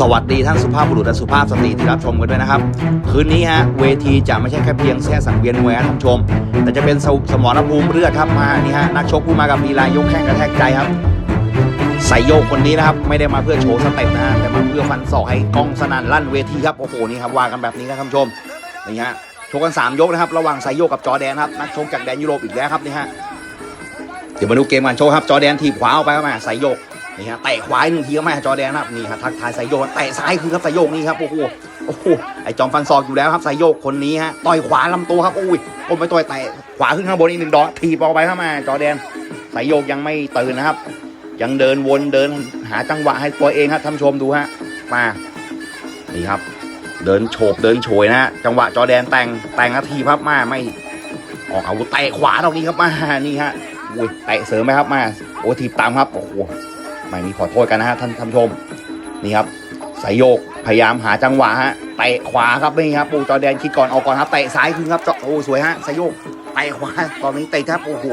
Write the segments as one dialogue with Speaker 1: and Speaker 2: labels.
Speaker 1: สวัสดีท่านสุภาพบุรุษและสุภาพสตรีที่รับชมกันด้วยนะครับ คืนนี้ฮะเวทีจะไม่ใช่แค่เพียงแค่สังเวียนมวยนะท่านชม แต่จะเป็นสสมรภูมิเลือดครับมานี่ฮะนักชกผู้มากับลีลายกแข้งกระแทกใจครับไซโยกคนนี้นะครับไม่ได้มาเพื่อโชว์สเต็ปนะฮะแต่มาเพื่อฟันศอกให้กล้องสนั่นลั่นเวทีครับโอ้โหนี่ครับว่ากันแบบนี้ครับท่านชมนี่ฮะชกกันสามยกนะครับ ระหว่างไซโยกกับจอแดนครับนักชกจากแดนยุโรปอีกแล้วครับนี่ฮะเดี๋ยวมาดูเกมกันโชว์ครับจอแดนทีบขวาออกไปครับมาไซโยก นี่ฮะเตะขวาอีกหนึ่งทีก็ไม่จอแดนนะครับนี่ฮะทักทายไซโยกเตะซ้ายคือครับไซโยกนี่ครับโอ้โหโอ้โหไอจอมฟันศอกอยู่แล้วครับไซโยกคนนี้ฮะต่อยขวาลำตัวครับโอ้ยโอ้ไปต่อยเตะขวาขึ้นข้างบนอีกหนึ่งดอกทีบออกไปเข้ามาจอแดนไซโยกยังไม่ตื่นนะครับ ยังเดินวนเดินหาจังหวะให้ตัวเองครับท่านชมดูฮะมานี่ครับ เดินโฉบเดินโฉยนะจังหวะจอแดนแต่งแต่งนาทีครับมาไม่ออกอาวุธเตะขวาตรงนี้ครับมานี่ฮะอุ้ยเตะเสริมไหมครับมาโอ้ทีบตามครับโอ้โห ม่มีขอโทษกันนะฮะท่านผู้ชมนี่ครับสายโยกพยายามหาจังหวะฮะเตะขวาครับนี่ครับปูจอแดนคิดก่อนออกก่อนครับเตะซ้ายคืนครับโอ้สวยฮะสายโยกเตะขวาตอนนี้เตะครับโอ้โห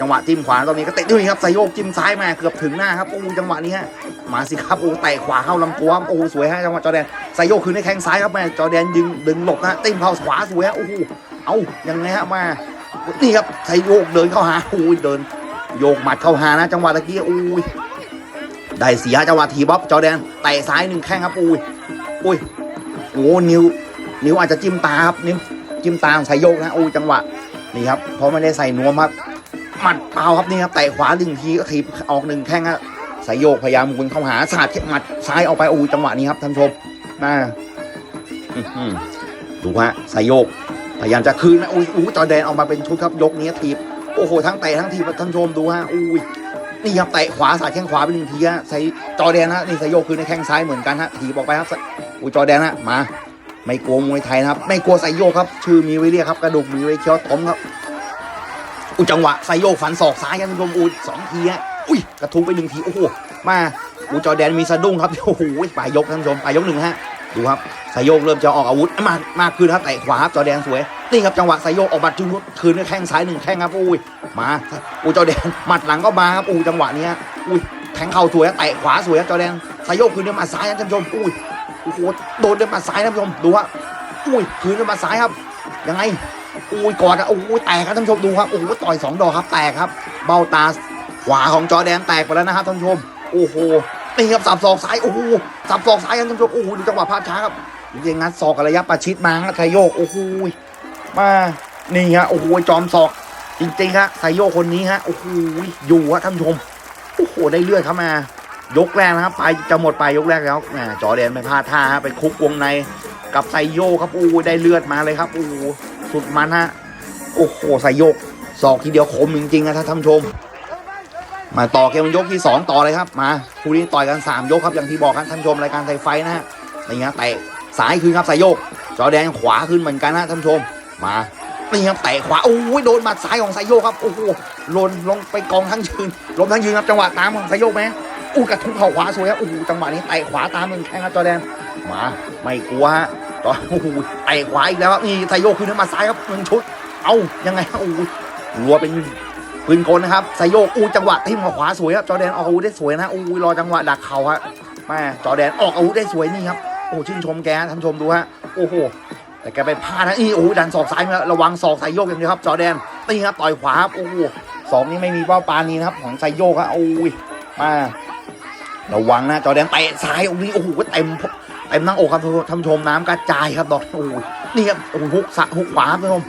Speaker 1: จังหวะจิ้มขวาตอนนี้ก็เตะด้วยครับสายโยกจิ้มซ้ายมาเกือบถึงหน้าครับโอ้จังหวะนี้ฮะมาสิครับโอ้เตะขวาเข้าลำตัวโอ้สวยฮะจังหวะจอแดนสายโยกคืนให้แข้งซ้ายครับแม่จอแดนดึงดึงหลบนะติ้มเข้าขวาสวยฮะโอ้โหเอายังไงฮะมานี่ครับสายโยกเดินเข้าหาโอ้ยเดินโยกหมัดเข้าหานะ จังหวะตะกี้โอ้ย ได้เสียจังหวะทีบ๊อบจอแดนเตะซ้ายหนึ่งแข้งครับอุ้ยอุ้ยโอ้นิ้ว นิ้วอาจจะจิ้มตาครับนิ้วจิ้มตาของสายโยกนะอุ้ยจังหวะนี่ครับเพราะไม่ได้ใส่นวมครับหมัดเปล่าครับนี่ครับเตะขวาหนึ่งทีก็ทีบออกหนึ่งแข้งครับสายโยกพยายามมุนเข้าหาสาดหมัดซ้ายออกไปอุ้ยจังหวะนี้ครับท่านชมน่าดูฮะสายโยก พยายามจะคืนนะอุ้ยอุ้ยจอแดนออกมาเป็นชุดครับยกนี้ทีบโอ้โหทั้งเตะทั้งทีบท่านชมดูฮะอุ้ย นี่ครับเตะขวาสาดแข้งขวาไปหนึ่งทีฮะใส่จอแดนฮะนี่ใส่โยกคือในแข้งซ้ายเหมือนกันฮะถีบออกไปครับอุ้ยจอแดนฮะมาไม่กลัวมวยไทยนะครับ ไม่กลัวใส่โยกครับ ชื่อมีไว้เรียกครับ กระดูกมีไว้เคี้ยวต้มครับ อุ้ยจังหวะใส่โยกฝันศอกซ้ายกันคุณผู้ชมอุ้ยสองทีฮะอุ้ยกระทุ้งไปหนึ่งทีโอ้โหมาอุ้ยจอแดนมีสะดุ้งครับโอ้โหปลายยกท่านผู้ชมปลายยกหนึ่งฮะดูครับใส่โยกเริ่มจะออกอาวุธมากมากขึ้นครับเตะขวาครับจอแดนสวยนี่ครับจังหวะใส่โยกออกบัตรจุงคืนด้วยแข้งซ้ายหนึ่งแข้งครับอุ้ยมาอูจอแดนหมัดหลังก็มาครับอูจังหวะนี้อุ้ยแทงเข่าสวยเตะขวาสวยครับจอแดนสายโยกคืนด้วยหมาซ้ายนะท่านผู้ชมอุ้ยโอ้โหโดนด้วยหมาซ้ายท่านผู้ชมดูว่าอุ้ยคืนด้วยหมาซ้ายครับยังไงอุ้ยกอดอะอุ้ยแตกครับท่านผู้ชมดูครับโอ้โหต่อยสองดอกครับแตกครับ เบ้าตาขวาของจอแดนแตกไปแล้วนะครับท่านผู้ชมโอ้โหนี่ครับสับศอกซ้ายโอ้โหสับศอกซ้ายครับท่านผู้ชมโอ้โหดูจังหวะพลาดช้าครับยังงัดศอกระยะประชิดมาครับสายโยกโอ้โห มานี่ฮะโอ้โหจอมศอก จริงๆฮะไซโยคนนี้ฮะโอ้โหอยู่ฮะท่านชมโอ้โหได้เลือดเข้ามายกแรกนะครับไปจะหมดไปยกแรกแล้วแหมจอแดนไม่พลาดท่าฮะไปคุกวงในกับไซโยครับโอ้ได้เลือดมาเลยครับโอ้โสุดมันฮะโอ้โหไซโยกศอกทีเดียวคมจริงๆนะท่านชม มาต่อเกมยกที่สองต่อเลยครับมาคู่นี้ต่อยกันสามยกครับอย่างที่บอกครับท่านชมรายการไทยไฟนะฮะนี่ฮะเงี้ยแตะซ้ายขึ้นครับไซโยกจอแดนขวาขึ้นเหมือนกันนะท่านชม มานี่ครับเตะขวาโอ้ยโดนหมัดซ้ายของไซโยครับโอ้โหหล่นลงไปกองทั้งยืนล้มทั้งยืนครับจังหวะตามของไซโยไหมอู้กระทุ้งเข่าขวาสวยครับโอ้โหจังหวะนี้เตะขวาตามหนึ่งแข้งครับจอแดนมาไม่กลัวฮะต่อโอ้โหเตะขวาอีกแล้วครับนี่ไซโยขึ้นมาซ้ายครับหนึ่งชุด เอายังไงโอ้โหรัวเป็นปืนกลนะครับไซโยอู้จังหวะทิ่มขวาสวยครับจอแดนออกอาวุธได้สวยนะอู้รอจังหวะดักเข่าฮะแม่จอแดนออกอาวุธได้สวยนี่ครับโอ้ชื่นชมแกท่านชมดูฮะโอ้โห แต่แกไปพลาดนะนี่โอ้ดันศอกซ้ายมาระวังศอกไซโยกอย่างเดียวครับ จอแดนนี่ครับต่อยขวาครับโอ้โหศอกนี้ไม่มีเป้าปานี้นะครับ ของไซโยกครับโอ้ยมาระวังนะจอแดนเตะซ้ายโอ้โหโอ้โหเต็มเต็มหน้าอกครับท่านผู้ชมน้ำกระจายครับดอกโอ้ยนี่ครับโอ้โหฮุกสะฮุกขวาครับท่านผู้ชม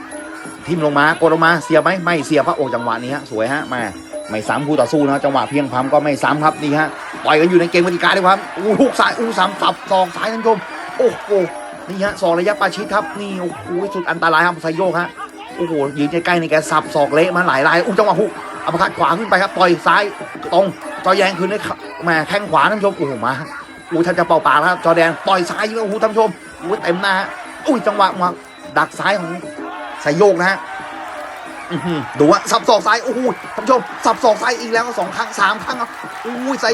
Speaker 1: ทิมลงมากดลงมาเสียไหมไม่เสียพระโอ้จังหวะนี้ฮะสวยฮะมาไม่ซ้ำคู่ต่อสู้นะจังหวะเพียงพำก็ไม่ซ้ำครับนี่ฮะต่อยกันอยู่ในเกมกติกาด้วยครับอู้ฮุกซ้ายอู้ซ้ำสับศอกซ้ายท่านผู้ชมโอ้โห นี่ฮะศอกระยะประชิดครับนี่โอ้โหสุดอันตรายครับไซโยกฮะโอ้โหยืนใกล้ๆในแกสับศอกเละมาหลายรายอุ้ยจังหวะฮุกอัปคัดขวาขึ้นไปครับต่อยซ้ายตรงจอแยงคืนได้แหมาแข้งขวาท่านผู้ชมโอ้โหมาอู้ท่านจะเป่าปากแล้วครับจอแดงต่อยซ้ายยิงโอ้โหท่านผู้ชมอู้เต็มหน้าอุ้ยจังหวะมาดักซ้ายของไซโยกนะฮะอือหือดูว่าสับศอกซ้ายโอ้โหท่านผู้ชมสับศอกซ้ายอีกแล้วสองครั้งสามครั้งครับอุ้ยไซ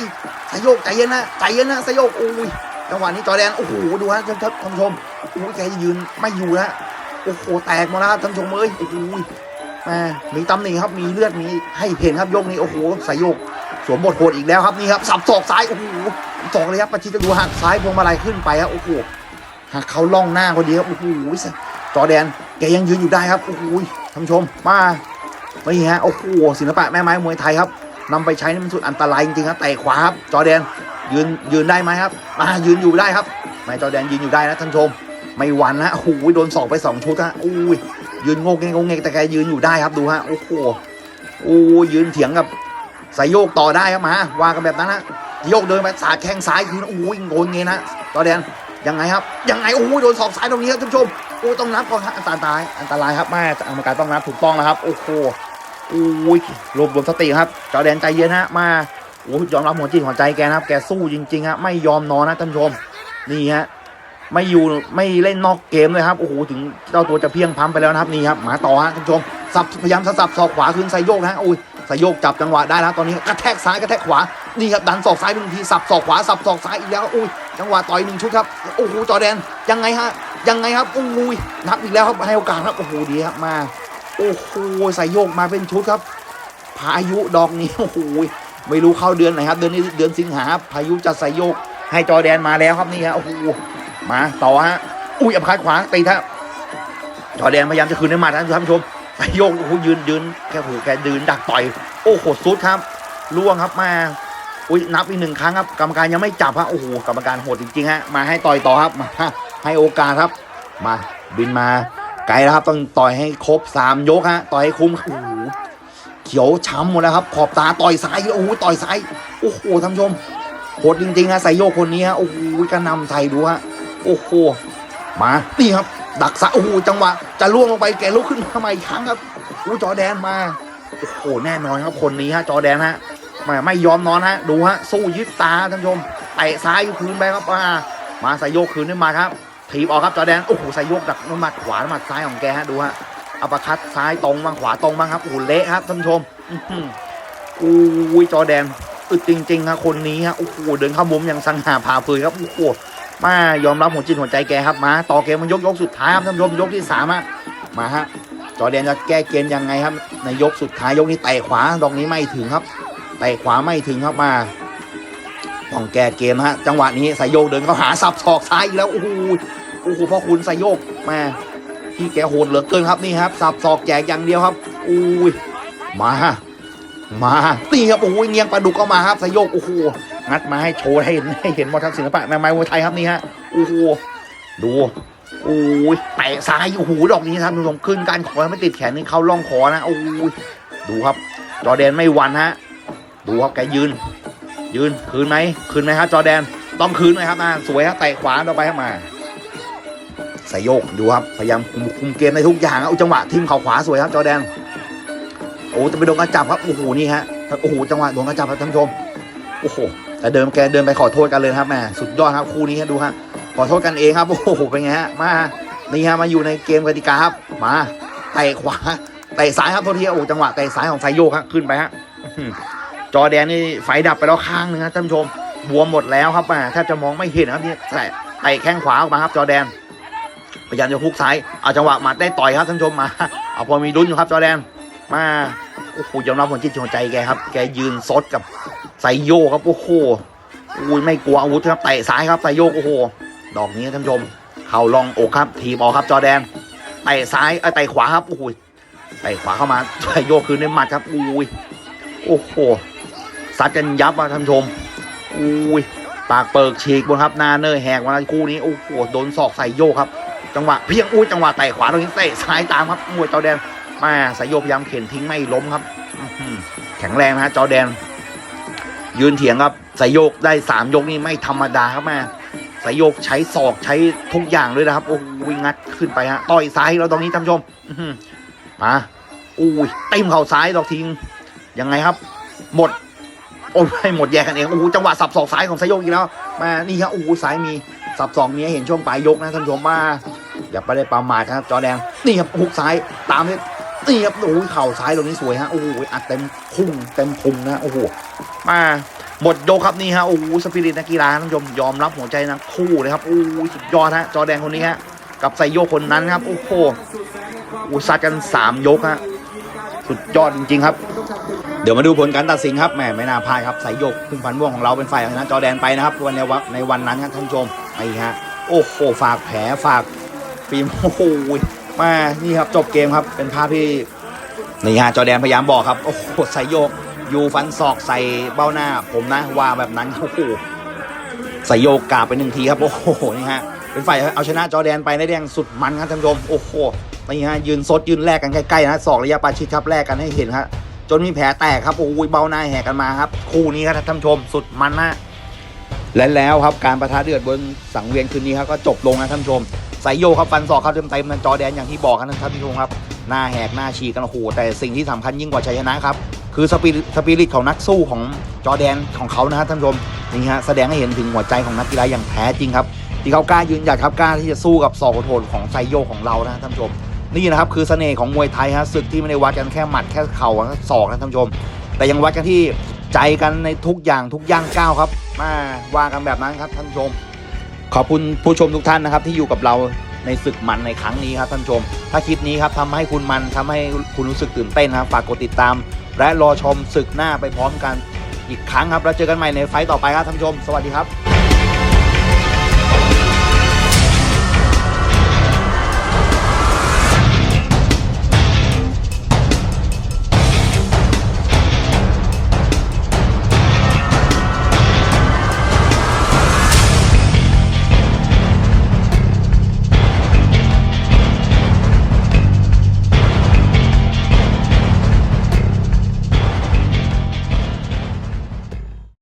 Speaker 1: ไซโยกใจเย็นนะใจเย็นนะไซโยกอุ้ย จังหวะนี้จอแดนโอ้โหดูฮะท่านท่านผู้ชมโอ้ยแกยืนไม่อยู่แล้วโอ้โหแตกมาแล้วท่านผู้ชมเอ้ยโอ้โหแหมมีตำหนิครับมีเลือดมีให้เห็นครับยกนี้โอ้โหสายโยกสวมบทโหดอีกแล้วครับนี่ครับสับศอกซ้ายโอ้โหศอกเลยครับปะชิดจะดูหักซ้ายพวงมาลัยขึ้นไปครับโอ้โหหักเขาล่องหน้าพอดีครับโอ้โหจอแดนแกยังยืนอยู่ได้ครับโอ้โหท่านผู้ชมมาไม่ฮะโอ้โหศิลปะแม่ไม้มวยไทยครับนำไปใช้นี่มันสุดอันตรายจริงๆครับแต่ขวาครับจอแดน ยืนยืนได้ไหมครับมายืนอยู่ได้ครับไม่จอแดนยืนอยู่ได้นะท่านชม ไม่หวันนะโอ้โหโดนสองไปสองชุดฮะอุ้ยยืนงงเงงงเงงแต่แกยืนอยู่ได้ครับดูฮะโอ้โหโอ้ยยืนเถียงกับสายโยกต่อได้ครับมาว่ากันแบบนั้นฮะโยกเดินไปสาดแข้งซ้ายคืนโอ้ยโงนเงยนะจอแดนยังไงครับยังไงโอ้ยโดนสองซ้ายตรงนี้ครับท่านชมโอ้ยต้องนับก่อนฮะอันตรายอันตรายครับแม่กรรมการต้องนับถูกต้องนะครับโอ้โหโอ้ยรวบรวมสติครับจอแดนใจเย็นฮะมา โอ้ยยอมรับหัวจิตหัวใจแกนะครับ แกสู้จริงๆฮะไม่ยอมนอนนะท่านผู้ชม นี่ฮะไม่อยู่ไม่เล่นนอกเกมเลยครับโอ้โหถึงเจ้าตัวจะเพียงพัมไปแล้วนะครับนี่ครับหมาต่อฮะท่านผู้ชมสับพยายามสับศอกขวาคืนไซโยกนะฮะอุ้ยไซโยกจับจังหวะได้แล้วตอนนี้กระแทกซ้ายกระแทกขวานี่ครับดันศอกซ้ายหนึ่งทีสับศอกขวาสับศอกซ้ายอีกแล้วโอ้ยจังหวะต่อยหนึ่งชุดครับโอ้โหจอแดนยังไงฮะยังไงครับโอ้ยนับอีกแล้วครับให้โอกาสครับโอ้โหดีครับมา โอ้โหไซโยกมาเป็นชุดครับพายุดอกนี้โอ้โห ไม่รู้เข้าเดือนไหนครับ เดือนนี้เดือนสิงหาพายุจะไซโยก ให้จอแดนมาแล้วครับนี่ฮะโอ้โหมาต่อฮะอุ้ยอับคัดขวาตีท่าจอแดนพยายามจะคืนให้มาท่านผู้ชมไปโยกโอ้โหยืนยืนแค่หูแกยืนดักต่อยโอ้โหสุดครับล่วงครับมาอุ้ยนับอีกหนึ่งครั้งครับกรรมการยังไม่จับฮะโอ้โหกรรมการโหดจริงๆฮะมาให้ต่อยต่อครับมาให้โอกาสครับ มาบินมาไกลแล้วครับต้องต่อยให้ครบสามยกฮะต่อยให้คุ้มโอ้โห ขียวช้ำหมดแล้วครับ ขอบตาต่อยซ้ายโอ้โหต่อยซ้ายโอ้โหท่านผู้ชมโหดจริงๆฮะไซโยคนนี้ฮะโอ้โหกระนำไทยดูฮะโอ้โหมานี่ครับ ดักซะโอ้โหจังหวะจะล่วงลงไปแกลุกขึ้นมาใหม่อีกครั้งครับอู้จอแดนมาโอ้โหแน่นอนครับคนนี้ฮะจอแดนฮะไม่ไม่ยอมนอนฮะดูฮะสู้ยึดตาท่านผู้ชมเตะซ้ายอยู่คืนไปครับมามาใส่โยคืนขึ้นมาครับถีบออกครับจอแดนโอ้โหใส่โยกดักน้ำหมัดขวาน้ำหมัดซ้ายของแกฮะดูฮะ อัปเปอร์คัดซ้ายตรงบ้างขวาตรงบ้างครับโอ้โหเละครับท่านผู้ชมอื้อหืออุ้ยจอแดนอึดจริงๆครับคนนี้ฮะโอ้โหเดินเข้ามุมอย่างสังหาผ่าเผยครับโอ้โหมายอมรับหัวจิตหัวใจแกครับมาต่อเกมมันยกยกสุดท้ายครับท่านผู้ชมยกที่สามฮะมาฮะจอแดนจะแก้เกมยังไงครับ ในยกสุดท้ายยกนี้เตะขวาดอกนี้ไม่ถึงครับเตะขวาไม่ถึงครับมาต้องแก้เกมฮะจังหวะนี้สายโยกเดินเข้าหาสับศอกซ้ายอีกแล้วโอ้โหโอ้โหพ่อคุณสายโยกมา พี่แกโหดเหลือเกินครับนี่ครับสับศอกแจกอย่างเดียวครับอุ้ยมามานี่ครับโอ้ยเงียงปลาดุกก็มาครับสยโยกโอ้โหงัดมาให้โชว์ให้เห็นให้เห็นว่าทักศิลปะแม่ไม้มวยไทยครับนี่ฮะโอ้โหดูโอ้ยเตะซ้ายโอ้โหดอกนี้ครับคุณผู้ชมขึ้นการขอไม่ติดแขนนี่เข้าล่องคอนะโอ้ยดูครับ จอแดนไม่วันฮะดูครับแกยืน ยืนคืนไหมคืนไหมครับจอแดนต้องคืนไหมครับนะสวยครับเตะขวาต่อไปครับมา ใส่โยกดูครับ พยายามคุมคุมเกมในทุกอย่างครับเอาจังหวะทิมเข่าขวาสวยครับจอแดน โอ้จะไปโดนกระจับครับโอ้โหนี่ฮะโอ้โหจังหวะโดนกระจับครับท่านผู้ชมโอ้โหแต่เดิมแกเดินไปขอโทษกันเลยครับแม่สุดยอดครับคู่นี้ฮะดูฮะขอโทษกันเองครับโอ้โหเป็นไงฮะมานี่ฮะมาอยู่ในเกมกติกาครับมาเตะขวาเตะซ้ายครับโทษทีโอ้จังหวะเตะซ้ายของไซโยกครับขึ้นไปฮะจอแดนนี่ไฟดับไปแล้วข้างหนึงครับท่านผู้ชมบวมหมดแล้วครับแม่แทบจะมองไม่เห็นครับนี่แต่เตะแข้งขวาออกมาครับจอแดน พยายามจะฮุกซ้ายเอาจังหวะหมัดได้ต่อยครับท่านชมมาเอาพอมีลุ้นอยู่ครับจอแดนมาโอ้โหยอมรับผลจิตหัวใจแกครับ แกยืนซดกับไซโยครับโอ้โหอุ้ยไม่กลัวอาวุธครับเตะซ้ายครับไซโยโอ้โหดอกนี้ท่านชม เข่าลองอกครับทีบออกครับจอแดนเตะซ้ายเอ้เตะขวาครับโอ้โหเตะขวาเข้ามาไซโยคืนด้วยหมัดครับอุ้ยโอ้โหซัดกันยับอะท่านชมอุ้ยปากเปิกฉีกบนครับหน้าเนยแหกมาคู่นี้โอ้โหโดนศอกไซโยกครับ จังหวะเพียงอุ้ยจังหวะเตะขวาตรงนี้เตะซ้ายตามครับมวยจอแดนมาไซโยพยายามเข็นทิ้งไม่ล้มครับแข็งแรงนะฮะจอแดน ยืนเถียงครับสายโยกได้สามยกนี่ไม่ธรรมดาครับม่สายโยกใช้ศอกใช้ทุกอย่างเลยนะครับโอ้ยงัดขึ้นไปฮะต่อยซ้ายเราตรงนี้ท่านผู้ชมมาอุ้ยเต็มเข่าซ้ายดอกทิ้งยังไงครับ หมดโอ้ยหมดแยกกันเองโอ้โหจังหวะสับศอกซ้ายของสายโยกอีกแล้วมานี่ครับโอ้โหซ้ายมีสับสองนี้ให้เห็นช่วงปลายยกนะท่านผู้ชมมา อย่าไปได้ประมาทครับจอแดงนี่ครับหุกซ้ายตามเลยนี่ครับโอ้โหเข่าซ้ายตรงนี้สวยฮะโอ้โหอัดเต็มพุ่งเต็มพุงนะโอ้โหมาหมดโยครับนี่ฮะโอ้โหสปิริตนักกีฬาท่านผู้ชมยอมรับหัวใจนักคู่เลยครับโอ้โหสุดยอดฮะจอแดงคนนี้ฮะกับไซโยคนนั้นครับโอ้โหอูซัดกันสามยกฮะสุดยอดจริงๆครับ เดี๋ยวมาดูผลการตัดสินครับแหมไม่น่าพลาดครับสายโยกพึ่งพันม่วงของเราเป็นฝ่ายชนะจอแดนไปนะครับวันในวันในวันนั้นครับท่านผู้ชมไอ้ฮะโอ้โหฝากแผลฝาก ฟิล์มโอ้โหมานี่ครับจบเกมครับ เป็นภาพที่นี่ฮะจอแดนพยายามบอกครับ โอ้โหใสายโยกยูฟันศอกใส่เบ้าหน้า ผมนะว่าแบบนั้นโอ้โหใสายโยกกาบไปหนึ่งทีครับ โอ้โหนี่ฮะเป็นฝ่ายเอาชนะจอแดนไปได้แดงสุดมันครับท่านผู้ชมโอ้โหนี่ฮะยืนซดยืนแลกกันใกล้ๆนะศอกระยะประชิดครับแลกกันให้เห็นครับจนมีแผลแตกครับโอ้ยเบ้าหน้าแหกกันมาครับ คู่นี้ครับท่านผู้ชมสุดมันนะและแล้วครับการประทะเดือดบนสังเวียนคืนนี้ครับก็จบลงนะท่านผู้ชม สายโยครับฟันศอกครับเต็มๆนะจอแดนอย่างที่บอกครับท่านผู้ชมครับหน้าแหกหน้าฉีกกันโอ้โหแต่สิ่งที่สำคัญยิ่งกว่าชัยชนะครับคือสปิริตสปิริตของนักสู้ของจอแดนของเขานะครับท่านผู้ชมนี่ฮะแสดงให้เห็นถึงหัวใจของนักกีฬาอย่างแท้จริงครับที่เขากล้ายืนหยัดครับกล้าที่จะสู้กับศอกโหดของไซโยของเรานะท่านผู้ชมนี่นะครับคือเสน่ห์ของมวยไทยฮะศึกที่ไม่ได้วัดกันแค่หมัดแค่เข่าแค่ศอกนะท่านผู้ชม แต่ยังวัดกันที่ใจกันในทุกอย่างทุกย่างก้าวครับมาว่ากันแบบนั้นครับท่านผู้ชม ขอบคุณผู้ชมทุกท่านนะครับที่อยู่กับเราในศึกมันในครั้งนี้ครับท่านชม ถ้าคลิปนี้ครับทำให้คุณมันทำให้คุณรู้สึกตื่นเต้นนะครับฝากกดติดตาม และรอชมศึกหน้าไปพร้อมกันอีกครั้งครับ แล้วเจอกันใหม่ในไฟต์ต่อไปครับท่านชม สวัสดีครับ